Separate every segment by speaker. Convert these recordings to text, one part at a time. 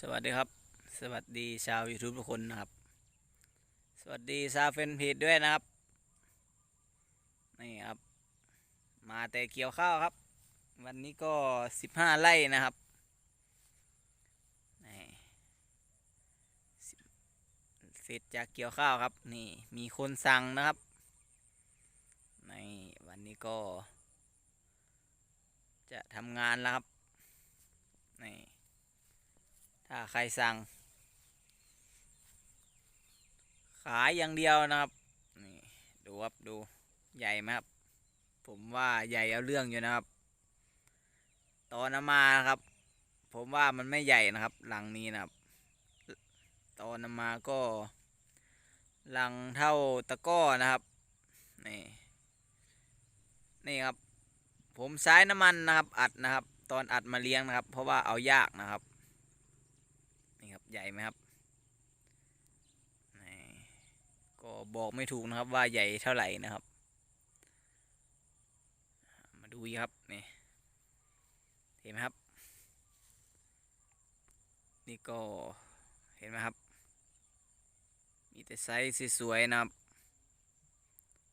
Speaker 1: สวัสดีครับ สวัสดีชาว YouTube ทุกคนนะครับ สวัสดีชาวเฟนเพจด้วยนะครับ นี่ครับ มาแต่เกี่ยวข้าวครับ วันนี้ก็สิบห้าไร่นะครับนี่เสร็จจากเกี่ยวข้าวครับ นี่มีคนสั่งนะครับในวันนี้ก็ จะทำงานแล้วครับนี่ ถ้าใครสั่ง ขายอย่างเดียวนะครับ นี่ดูครับดูใหญ่ไหมครับ ผมว่าใหญ่เอาเรื่องอยู่นะครับ ตอนนำมานะครับ ผมว่ามันไม่ใหญ่นะครับหลังนี้นะครับ ตอนนำมาก็หลังเท่าตะก้อนะครับนี่นี่ครับ ผมใช้น้ำมันนะครับ อัดนะครับ ตอนอัดมาเลี้ยงนะครับ เพราะว่าเอายากนะครับ ใหญ่ไหมครับนี่ก็บอกไม่ถูกนะครับว่าใหญ่เท่าไหร่นะครับ มาดูครับนี่เห็นไหมครับ นี่ก็เห็นไหมครับ มีแต่ไซส์สวยๆนะครับ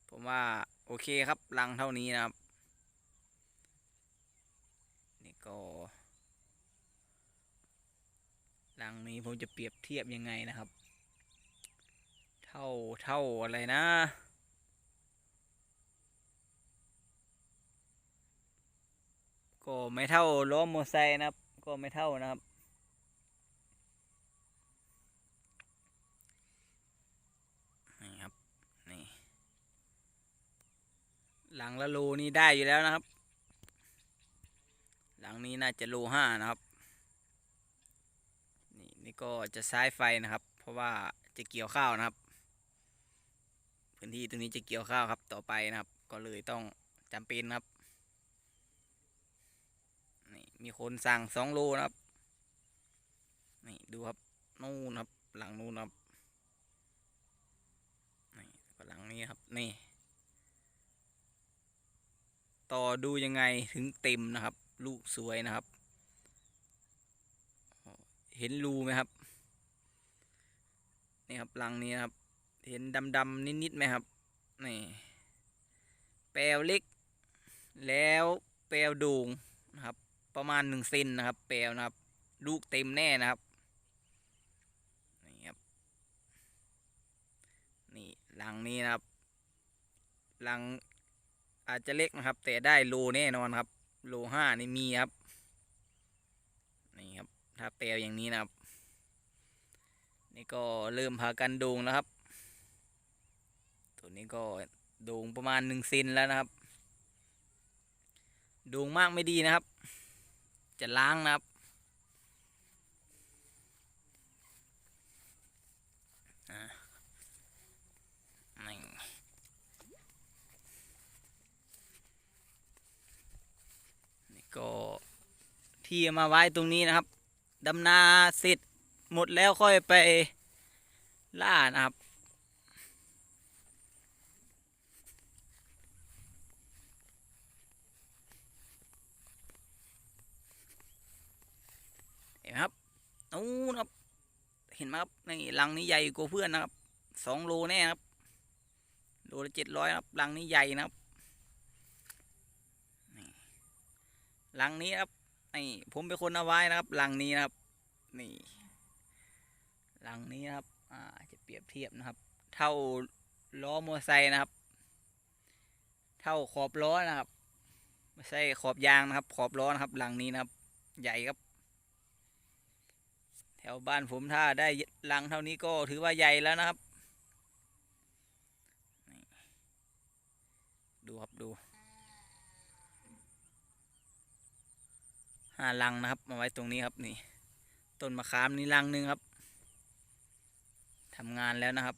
Speaker 1: ผมว่าโอเคครับรังเท่านี้นะครับ นี่ก็ รังนี้ผมจะเปรียบเทียบยังไงนะครับ เท่าเท่าอะไรนะก็ไม่เท่าล้อมอไซค์นะครับ ก็ไม่เท่านะครับ นี่ครับ นี่ หลังละโลนี่ได้อยู่แล้วนะครับ หลังนี้น่าจะโลห้านะครับ นี่ก็จะซ้ไฟนะครับ เพราะว่าจะเกี่ยวข้าวนะครับ พื้นที่ตรงนี้จะเกี่ยวข้าวครับต่อไปนะครับ ก็เลยต้องจำเป็นครับนี่มีคนสั่งสองโลนะครับนี่ดูครับนู่นครับ หลังนู่นครับนี่ก็หลังนี้ครับนี่ต่อดูยังไงถึงเต็มนะครับ ลูกสวยนะครับ เห็นรูไหมครับนี่ครับรังนี้นะครับ เห็นดำๆนิดๆไหมครับนี่แปลวเล็ก แล้วแปลวโด่งนะครับ ประมาณหนึ่งเซนนะครับ แปลวนะครับ ลูกเต็มแน่นะครับนี่ครับนี่รังนี้นะครับรังอาจจะเล็กนะครับ แต่ได้โลแน่นอนครับ โลห้านี่มีครับนี่ครับ ถ้าแปลอย่างนี้นะครับ นี่ก็เริ่มพากันโด่งแล้วครับ ตัวนี้ก็โด่งประมาณหนึ่งเซนแล้วนะครับ โด่งมากไม่ดีนะครับ จะล้างนะครับ นี่ก็ที่เอามาไว้ตรงนี้นะครับ ดำนาเสร็จหมดแล้วค่อยไปล่านะครับ เห็นไหมครับนู้นครับ เห็นไหมครับนี่รังนี้ใหญ่กว่าเพื่อนนะครับสองโลแน่ครับโลละเจ็ดร้อยครับรังนี้ใหญ่นะครับนี่รังนี้ครับ นี่ผมเป็นคนเอาไว้นะครับรังนี้นะครับ นี่รังนี้นะครับ อ่า จะเปรียบเทียบนะครับ เท่าล้อมอเตอร์ไซค์นะครับ เท่าขอบล้อนะครับไม่ใช่ขอบยางนะครับ ขอบล้อนะครับรังนี้นะครับ ใหญ่ครับ แถวบ้านผมถ้าได้รังเท่านี้ก็ถือว่าใหญ่แล้วนะครับดูครับดู ห้ารังนะครับมาไว้ตรงนี้ครับนี่ต้นมะขามนี่รังหนึ่งครับทำงานแล้วนะครับ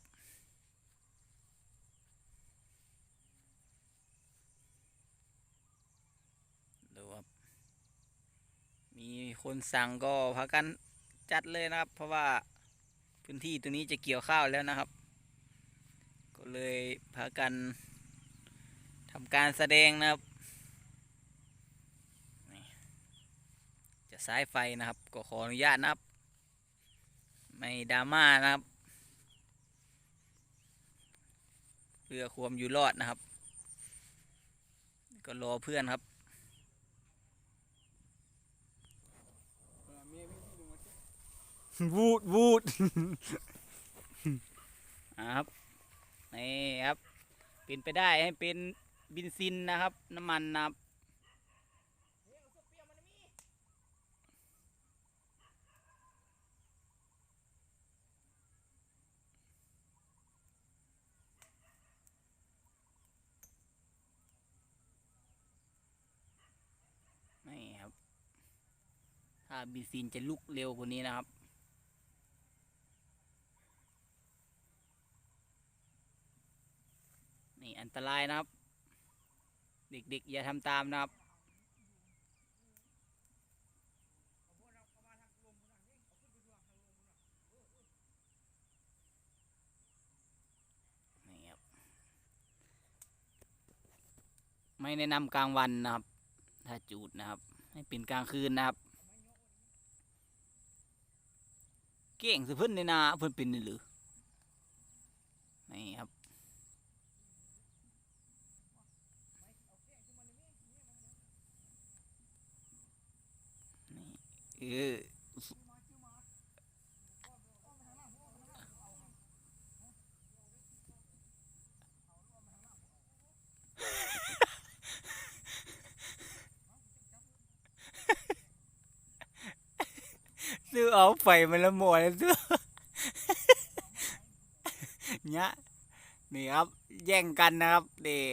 Speaker 1: ดูครับ มีคนสั่งก็พากันจัดเลยนะครับ เพราะว่าพื้นที่ตัวนี้จะเกี่ยวข้าวแล้วนะครับ ก็เลยพากันทำการแสดงนะครับนี่จะ สายไฟนะครับ ก็ขออนุญาตนะครับ ไม่ดราม่านะครับ เพื่อความอยู่รอดนะครับ ก็รอเพื่อนครับวูดวูดอ่าครับนี่ครับ เป็นไปได้ให้เป็นบินซินนะครับ น้ำมันนะครับ ถ้าบินซินจะลุกเร็วกว่านี้นะครับ นี่อันตรายนะครับ เด็กๆอย่าทำตามนะครับนี่ครับไม่แนะนำกลางวันนะครับ ถ้าจูดนะครับ ให้เป็นกลางคืนนะครับ เก่งสิเพิ่นในนาเพิ่นเป็นนี่หรือนี่ครับนี่เออ ซื้อเอาไฟมันละหมดซื้อเนี่ยนี่ครับ แย่งกันนะครับนี่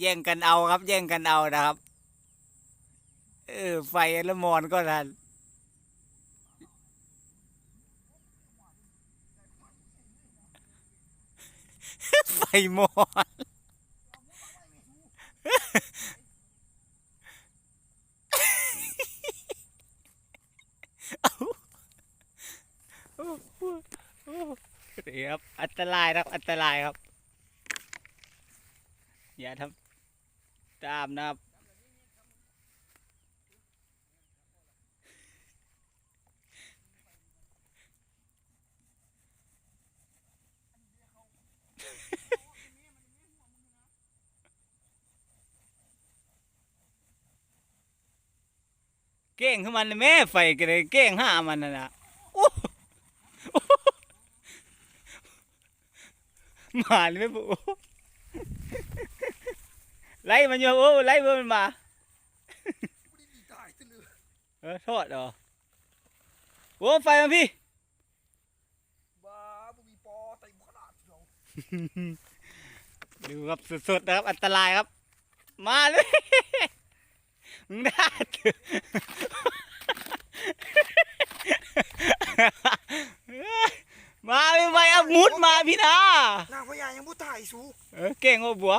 Speaker 1: แย่งกันเอาครับ แย่งกันเอานะครับ เออ ไฟละมอนก็ทันไฟมอนนี่ครับ อันตรายครับ อันตรายครับ อย่าทำตามนะครับ เก้งขึ้นมันเลยแม่ไฟกันเลยเก้งห้ามันน่ะนะโอ้โอ้ มาเลยไม่ปุ๊ไล่มันอยู่โอ้ไล่มันมาเออโทษเหรอโอ้ไฟมาพี่
Speaker 2: บ้าบุมีปอไต่ขนาดเดียว
Speaker 1: ดูครับสดๆนะครับ อันตรายครับ มาเลยมึงได้เถอะมาไม่ไหวเอามุดมาพี่นา
Speaker 2: นางพญายังพูดถ่ายสู
Speaker 1: เออเก่งโอ้บัว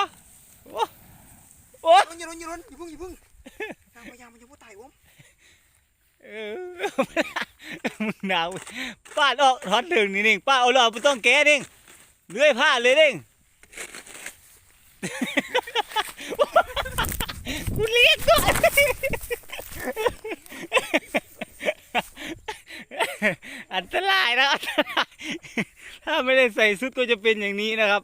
Speaker 1: โอ้โอ้
Speaker 2: อย่าล้นอย่าล้นอย่าเพิ่งอย่าเพิ่งนางพญามันยังพูดถ่ายวม
Speaker 1: เออมึงหนาวป้าดออกทอดถึงนี่นิ่งป้าเอาหล่อไม่ต้องแก้นิ่งเลื่อยผ้าเลยนิ่งกูเรียกก่อนอันตรายนะอันตรายถ้าไม่ได้ใส่ชุดก็จะเป็นอย่างนี้นะครับ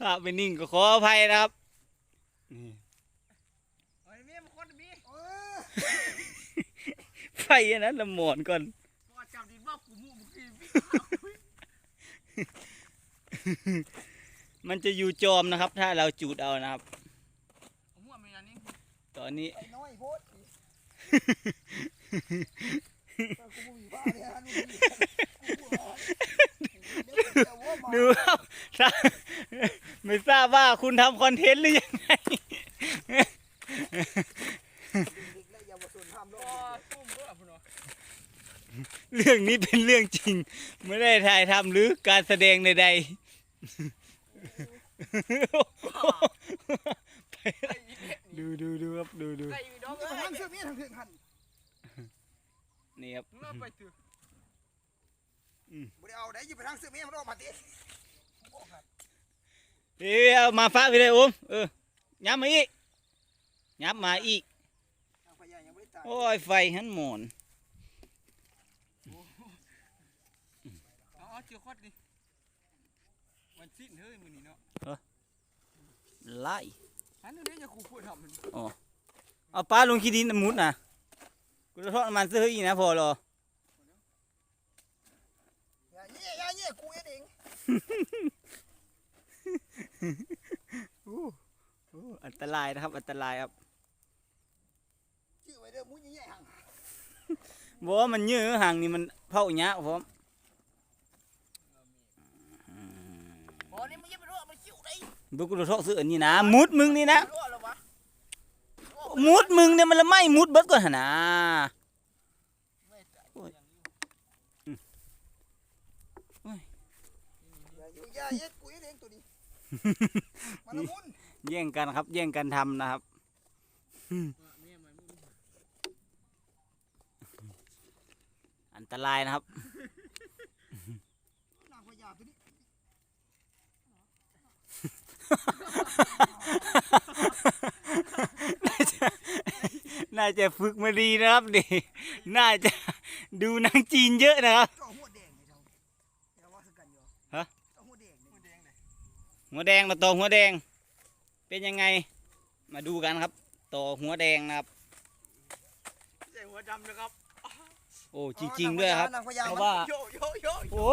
Speaker 1: ถ้าไปนิ่งก็ขออภัยนะครับ
Speaker 2: ไฟ
Speaker 1: นะละหมอนก่อน
Speaker 2: มั
Speaker 1: นจะอยู่จอมนะครับ ถ้าเราจูดเอานะครับ ตอนนี้
Speaker 2: ดกูมูมีบ้าเนี่ยฮะดู
Speaker 1: ดูครับถ้าไม่ทราบว่าคุณทำคอนเทนต์หรือยังไง
Speaker 2: และเยาวชนห้ามรอตุ้มเพื่อพุ่น
Speaker 1: เรื่องนี้เป็นเรื่องจริง ไม่ได้ถ่ายทำหรือการแสดงใดๆไปดูดูดูครับดูดู
Speaker 2: ไอ้ดอกเอ้ยทางเสื้อเมียทางเถื่อนหัน
Speaker 1: นี่ครับ
Speaker 2: มึงไปถือ บ่ได้เอาได้อยู่ไปทางเสื้อเมียมันออกมาดิ
Speaker 1: เดี๋ยวมาฟ้าไปเลยโอมเออย้ำมาอีกยับมาอีก
Speaker 2: นางพญายังไม่ได้ตาย
Speaker 1: โอ้ยไฟหันหมอน
Speaker 2: เอาเอาเจียวคอดดิมันสิ้นเฮ้ยมือนี้เนาะ
Speaker 1: ไล่
Speaker 2: อันนี้เนี่ยครูพูดทำมัน
Speaker 1: เอาปลาลงขี้ดินน่ะมุดนะกูจะทอดมันซื้ออีกนะพอเหรอ
Speaker 2: อย่าเย่อย่าเย่กูเอ็ด เอง
Speaker 1: อันตรายนะครับ อันตรายครับ
Speaker 2: ชื่อไว้เด้อมุ้ยแย่ห่าง
Speaker 1: บอกว่ามันเยอะห่างนี่มันเผาหยะผม
Speaker 2: บอนี่มันยังไม่รู้มันคิ้วได้
Speaker 1: บุกระทอกซื้ออันนี้นะมุดมึงนี่นะ
Speaker 2: รู้อะไรวะ
Speaker 1: มุดมึงเนี่ยมันละไม่มุดเบิดก่อนหั่นนะ
Speaker 2: ไม่ตาย
Speaker 1: โอ้ย
Speaker 2: อย่าอยู่อย่าเย็ดกูเอ็ดเองตัวนี้มันละมุน
Speaker 1: แย่งกันครับ แย่งกันทำนะครับ อันตรายนะครับ
Speaker 2: นางพญาตัวนี้
Speaker 1: น่าจะฝึกมาดีนะครับนี่น่าจะดูหนังจีนเยอะนะครับ หัวแดงมาต่อหัวแดง เป็นยังไง มาดูกันครับ ต่อหัวแดงนะครับ
Speaker 2: ใส่หัวดำนะครับ
Speaker 1: โอ้จริง ๆ ด้วยครับ
Speaker 2: นางพญา
Speaker 1: เพราะว่า
Speaker 2: โยโยโย
Speaker 1: โอ้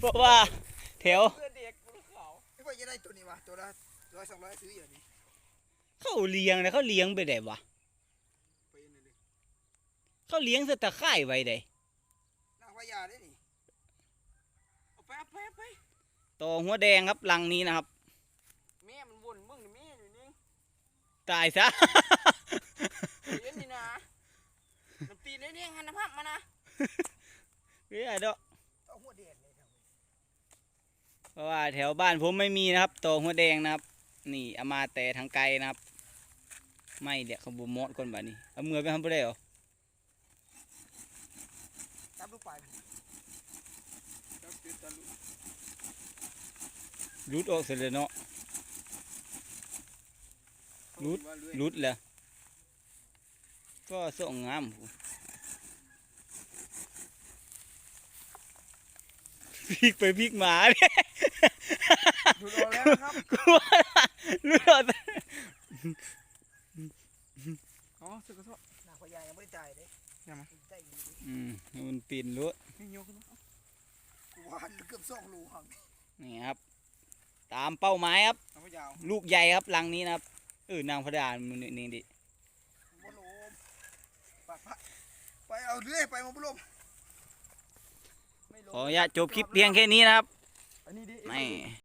Speaker 1: เพราะว่าแถว
Speaker 2: เพื่อนเด็กกูเขาไม่ว่าจะได้ตัวนี้วะตัวละร้อยสองร้อยซื้ออย่างนี้
Speaker 1: เขาเลี้ยงนะเขาเลี้ยงไปได้วะ
Speaker 2: ไปนี่เลย
Speaker 1: เขาเลี้ยงสตะไคร่ไว้ได้
Speaker 2: นางพญาได้นี่เอาไปเอาไปเอาไป
Speaker 1: ต่อหัวแดงครับลังนี้นะครับ
Speaker 2: แม่มันวนมึงนี่แม่อยู่นี่
Speaker 1: ตายซะ
Speaker 2: เย็นนี่นะมันตีนได้เนี่ยหันน้ำพับมานะ
Speaker 1: เฮ้ยเด้อ
Speaker 2: เอาหัวแดงเลยครับ
Speaker 1: เพราะว่าแถวบ้านผมไม่มีนะครับต่อหัวแดงนะครับ นี่เอามาแต่ทางไกลนะครับ ไม่เดี๋ยวเขาบุมอดคนแบบนี้เอามือไปทำไปได้เหรอ
Speaker 2: จับลูกไปจับติดตะลุ
Speaker 1: รุดออกเสร็จเลยเนาะรุดรุดแล้วก็ส่งงามพูพลิกไปพลิกมาเนี่ย
Speaker 2: ดูดออกแล้วนะครับ
Speaker 1: กลัวรุดออก
Speaker 2: อ๋อสึกกระทบนางพญายังไม่ได้จ่ายเลยใช่ไหมได้อยู่ดิ
Speaker 1: อืมมันปีนรั้ว
Speaker 2: นี่โยกขึ้นมากูว่าเกือบสองรูครับ
Speaker 1: นี่ครับ ตามเป้าหมายครับ
Speaker 2: นางพญา
Speaker 1: ลูกใหญ่ครับลังนี้นะครับเออนางพดามันนี่นี่ดิ
Speaker 2: บอลมไปไปไปเอาเรื่อยไปมาบุลมไม่ล
Speaker 1: ขออนุญาตจบคลิปเพียงแค่นี้นะครับ
Speaker 2: อันนี้ดิ
Speaker 1: ไม่